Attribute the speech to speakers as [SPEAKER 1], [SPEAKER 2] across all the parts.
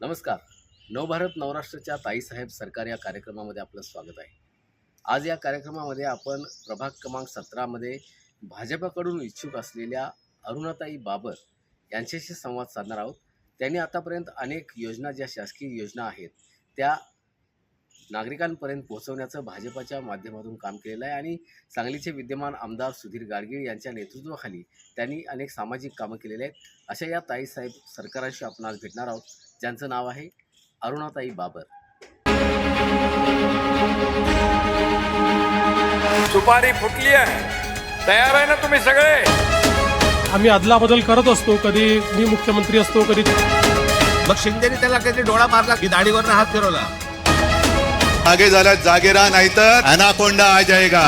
[SPEAKER 1] नमस्कार. नवभारत नवराष्ट्राच्या ताईसाहेब सरकार या कार्यक्रमामध्ये आपलं स्वागत आहे. आज या कार्यक्रमामध्ये आपण प्रभाग क्रमांक सतरामध्ये भाजपाकडून इच्छुक असलेल्या अरुणाताई बाबर यांच्याशी संवाद साधणार आहोत. त्यांनी आतापर्यंत अनेक योजना ज्या शासकीय योजना आहेत त्या नागरिकांपर्यंत पोहोचवण्याचं भाजपाच्या माध्यमातून काम केलेलं आहे आणि सांगलीचे विद्यमान आमदार सुधीर गाडगीळ यांच्या नेतृत्वाखाली त्यांनी अनेक सामाजिक कामं केलेली आहेत. अशा या ताईसाहेब सरकारांशी आपण आज भेटणार आहोत. ज्यांचं नाव आहे अरुणाताई बाबर.
[SPEAKER 2] सुपारी फुटली आहे. तयार आहे ना तुम्ही सगळे?
[SPEAKER 3] आम्ही अदलाबदल करत असतो कधी मी मुख्यमंत्री असतो कधी
[SPEAKER 4] मग शिंदेने त्याला कधी डोळा मारला की दाढीवरनं हात फिरवला.
[SPEAKER 5] आगे झाला जागे राहा नाहीतर अनाकोंडा आ जाएगा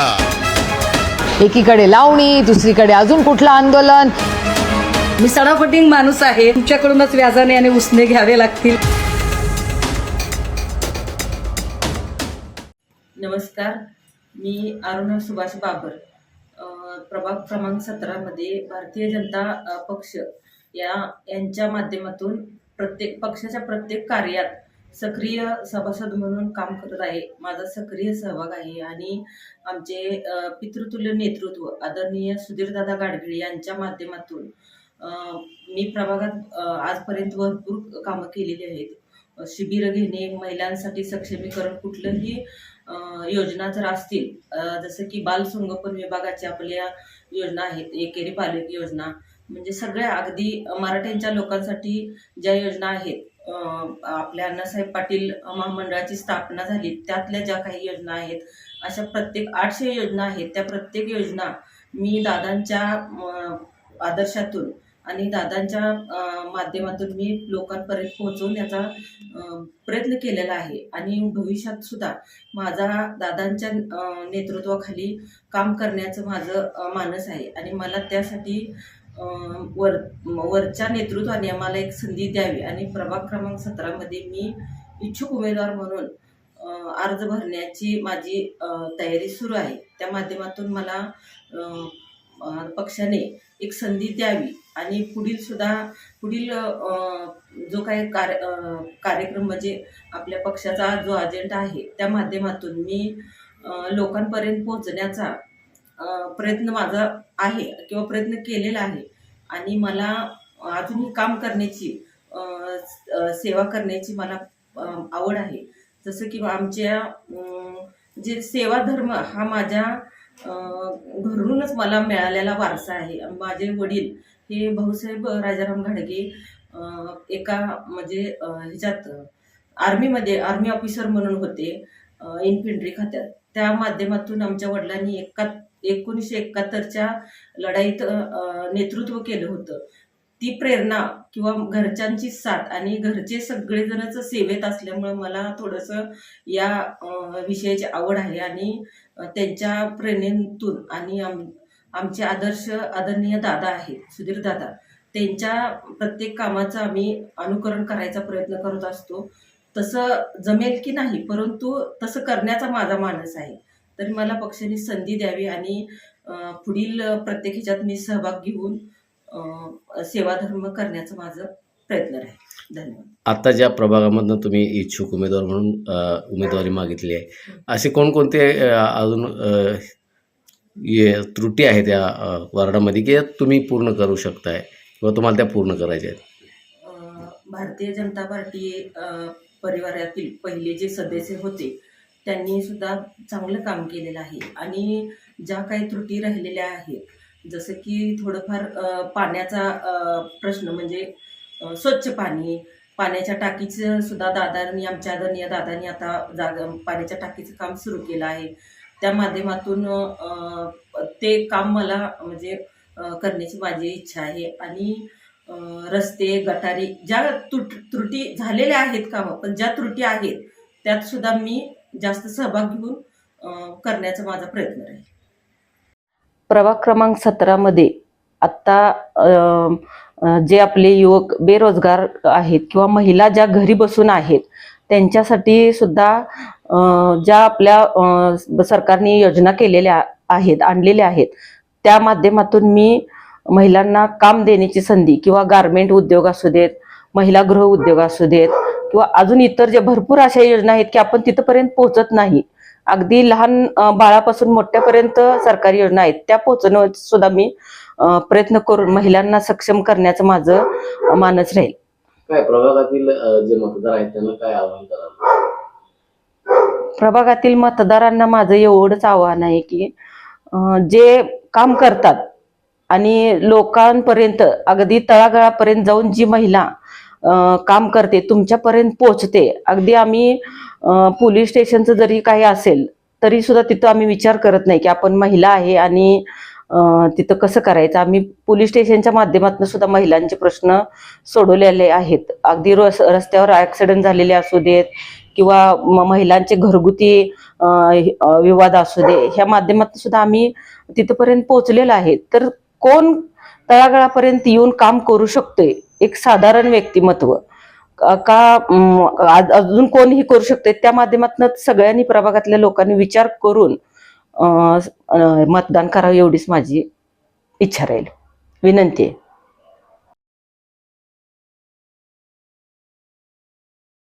[SPEAKER 6] एकीकडे लावणी दुसरीकडे अजून कुठलं आंदोलन?
[SPEAKER 7] मी सडापटिंग माणूस आहे. तुमच्याकडूनच व्याजाने आणि उसने घ्यावे लागतील.
[SPEAKER 8] नमस्कार. मी अरुणा सुभाष बाबर. प्रभाग क्रमांक सतरामध्ये भारतीय जनता पक्ष या यांच्या माध्यमातून प्रत्येक पक्षाच्या प्रत्येक कार्यात सक्रिय सभासद म्हणून काम करत आहे. माझा सक्रिय सहभाग आहे आणि आमचे पितृतुल्य नेतृत्व आदरणीय सुधीरदादा गाडगिळ यांच्या माध्यमातून मी प्रभागात आजपर्यंत भरपूर कामं केलेली आहेत. शिबिरं घेणे महिलांसाठी सक्षमीकरण कुठलंही योजना जर असतील जसं की बाल संगोपन विभागाच्या आपल्या योजना आहेत एकेरी पालक योजना म्हणजे सगळ्या अगदी मराठ्यांच्या लोकांसाठी ज्या योजना आहेत आपल्या अण्णासाहेब पाटील महामंडळाची स्थापना झाली त्यातल्या ज्या काही योजना आहेत अशा प्रत्येक आठशे योजना आहेत त्या प्रत्येक योजना मी दादांच्या आदर्शातून आणि दादांच्या माध्यमातून मी लोकांपर्यंत पोहोचवण्याचा याचा प्रयत्न केलेला आहे. आणि भविष्यात सुद्धा माझा दादांच्या नेतृत्वाखाली काम करण्याचं माझं मानस आहे. आणि मला त्यासाठी वर वरच्या नेतृत्वाने आम्हाला एक संधी द्यावी. आणि प्रभाग क्रमांक सतरामध्ये मी इच्छुक उमेदवार म्हणून अर्ज भरण्याची माझी तयारी सुरू आहे. त्या माध्यमातून मला पक्षाने एक संधी द्यावी. आणि पुढील सुद्धा पुढील जो काही कार्य कार्यक्रम म्हणजे आपल्या पक्षाचा जो अजेंडा आहे त्या माध्यमातून मी लोकांपर्यंत पोहोचण्याचा प्रयत्न माझा आहे किंवा प्रयत्न केलेला आहे. आणि मला अजूनही काम करण्याची सेवा करण्याची मला आवड आहे. जसं की आमच्या जे सेवा धर्म हा माझ्या घरूनच मला मिळालेला वारसा आहे. माझे वडील हे भाऊसाहेब राजाराम घाडगे एका म्हणजे ह्याच्यात आर्मीमध्ये आर्मी ऑफिसर म्हणून होते इन्फेंट्री खात्यात. त्या माध्यमातून आमच्या वडिलांनी एका एकोणीसशे एकाहत्तरच्या लढाईत नेतृत्व केलं होतं. ती प्रेरणा किंवा घरच्यांची साथ आणि घरचे सगळेजणच सेवेत असल्यामुळं मला थोडंसं या विषयाची आवड आहे आणि त्यांच्या प्रेरणेतून आणि आम आमचे आदर्श आदरणीय दादा आहेत सुधीर दादा त्यांच्या प्रत्येक कामाचं आम्ही अनुकरण करायचा प्रयत्न करत असतो. तसं जमेल की नाही परंतु तसं करण्याचा माझा मानस आहे. तरी मला पक्षाने संधी द्यावी आणि पुढील प्रत्येक ह्याच्यात मी सहभाग घेऊन सेवाधर्म करण्याचं माझं प्रयत्न राहील. धन्यवाद.
[SPEAKER 1] आत्ता ज्या प्रभागामधनं तुम्ही इच्छुक उमेदवार म्हणून उमेदवारी मागितली आहे असे कोणकोणते अजून त्रुटी आहेत या अ, वार्डामध्ये की तुम्ही पूर्ण करू शकताय किंवा तुम्हाला त्या पूर्ण करायच्या आहेत?
[SPEAKER 8] भारतीय जनता पार्टी परिवारातील पहिले जे सदस्य होते त्यांनी सुद्धा चांगलं काम केलेलं आहे. आणि ज्या काही त्रुटी राहिलेल्या आहेत जसं की थोडंफार पाण्याचा प्रश्न म्हणजे स्वच्छ पाणी पाण्याच्या टाकीचं सुद्धा दादांनी आमच्या आदरणीय दादांनी आता जागा पाण्याच्या टाकीचं काम सुरू केलं आहे. त्या माध्यमातून ते काम मला म्हणजे करण्याची माझी इच्छा आहे. आणि रस्ते गटारी ज्या तुट त्रुटी झालेल्या आहेत कामं पण ज्या त्रुटी आहेत त्यात सुद्धा मी जास्त सहभाग घेऊन करण्याचा माझा प्रयत्न राहील.
[SPEAKER 7] प्रभाग क्रमांक सतरामध्ये आत्ता जे आपले युवक बेरोजगार आहेत किंवा महिला ज्या घरी बसून आहेत त्यांच्यासाठी सुद्धा ज्या आपल्या सरकारने योजना केलेल्या आहेत आणलेल्या आहेत त्या माध्यमातून मी महिलांना काम देण्याची संधी किंवा गारमेंट उद्योग असू देत महिला गृह उद्योग असू देत
[SPEAKER 8] किंवा अजून इतर जे भरपूर अशा योजना आहेत की आपण तिथपर्यंत पोहोचत नाही. अगदी लहान बाळापासून मोठ्यापर्यंत सरकारी योजना आहेत त्या पोहोचणं सुद्धा मी प्रयत्न करून महिलांना सक्षम करण्याचं माझं मानस राहील.
[SPEAKER 1] काय प्रभागातील जे मतदार आहेत त्यांना काय आव्हान कराल?
[SPEAKER 8] प्रभागातील मतदारांना माझं एवढंच आव्हान आहे की जे काम करतात आणि लोकांपर्यंत अगदी तळागाळापर्यंत जाऊन जी महिला काम करते तुमच्यापर्यंत पोहोचते अगदी आम्ही पोलीस स्टेशनचं जरी काही असेल तरी सुद्धा तिथं आम्ही विचार करत नाही की आपण महिला आहे आणि तिथं कसं करायचं? आम्ही पोलीस स्टेशनच्या माध्यमातून सुद्धा महिलांचे प्रश्न सोडवलेले आहेत. अगदी रस रस्त्यावर ऍक्सिडेंट झालेले असू देत किंवा महिलांचे घरगुती विवाद असू दे ह्या माध्यमातून सुद्धा आम्ही तिथपर्यंत पोहोचलेलो आहे. तर कोण तळागाळापर्यंत येऊन काम करू शकतोय? एक साधारण व्यक्तिमत्व. का आज- अजून कोणीही करू शकते त्या माध्यमातून सगळ्यांनी प्रभागातल्या लोकांनी विचार करून मतदान करावं एवढीच माझी इच्छा राहील. विनंती आहे.